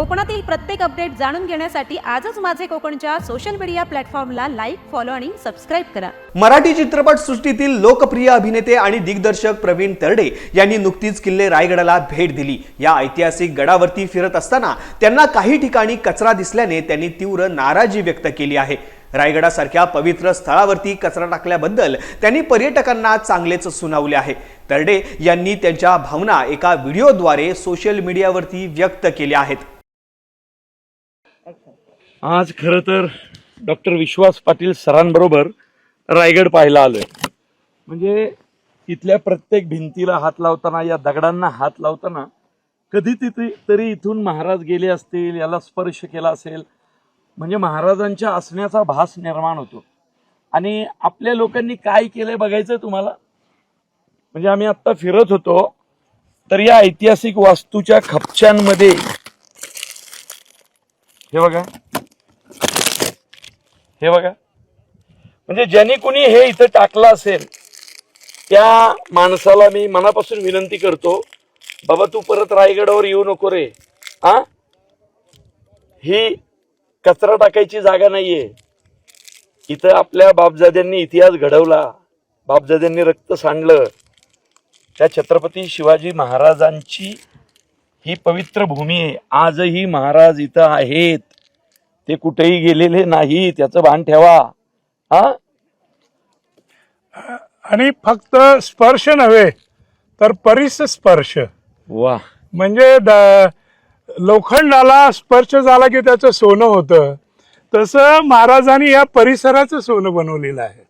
कोकणातील प्रत्येक अपडेट जाणून घेण्यासाठी आजच माझे कोकणच्या सोशल मीडिया प्लॅटफॉर्मला लाईक फॉलो आणि सबस्क्राईब करा. मराठी चित्रपट सृष्टीतील लोकप्रिय अभिनेते आणि दिग्दर्शक प्रवीण तरडे यांनी नुकतीच किल्ले रायगडाला भेट दिली. या ऐतिहासिक गडावरती फिरत असताना त्यांना काही ठिकाणी कचरा दिसल्याने त्यांनी तीव्र नाराजी व्यक्त केली आहे. रायगडासारख्या पवित्र स्थळावरती कचरा टाकल्याबद्दल त्यांनी पर्यटकांना चांगलेच सुनावले आहे. तरडे यांनी त्यांच्या भावना एका व्हिडिओद्वारे सोशल मीडियावरती व्यक्त केल्या आहेत. आज खरं तर डॉक्टर विश्वास पाटील सरांबरोबर रायगड पाहायला आलोय. म्हणजे इथल्या प्रत्येक भिंतीला हात लावताना या दगडांना हात लावताना कधी तिथे तरी इथून महाराज गेले असतील याला स्पर्श केला असेल. म्हणजे महाराजांच्या असण्याचा भास निर्माण होतो. आणि आपल्या लोकांनी काय केलंय बघायचं तुम्हाला? म्हणजे आम्ही आत्ता फिरत होतो तर या ऐतिहासिक वास्तूच्या खपच्यांमध्ये हे बघा. हे बघा. म्हणजे ज्यांनी कुणी हे इथं टाकलं असेल त्या माणसाला मी मनापासून विनंती करतो बाबा तू परत रायगडावर येऊ नको रे. हा? ही कचरा टाकायची जागा नाहीये. इथं आपल्या बापजाद्यांनी इतिहास घडवला. बापजाद्यांनी रक्त सांडलं. त्या छत्रपती शिवाजी महाराजांची ही पवित्र भूमी आहे. आजही महाराज इथं आहेत. ते कुठेही गेलेले नाही त्याचं भान ठेवा. हा? आणि फक्त स्पर्श नव्हे तर परिस स्पर्श. वा. म्हणजे लोखंडाला स्पर्श झाला की त्याचं सोनं होतं. तसं महाराजांनी या परिसराचं सोनं बनवलेलं आहे.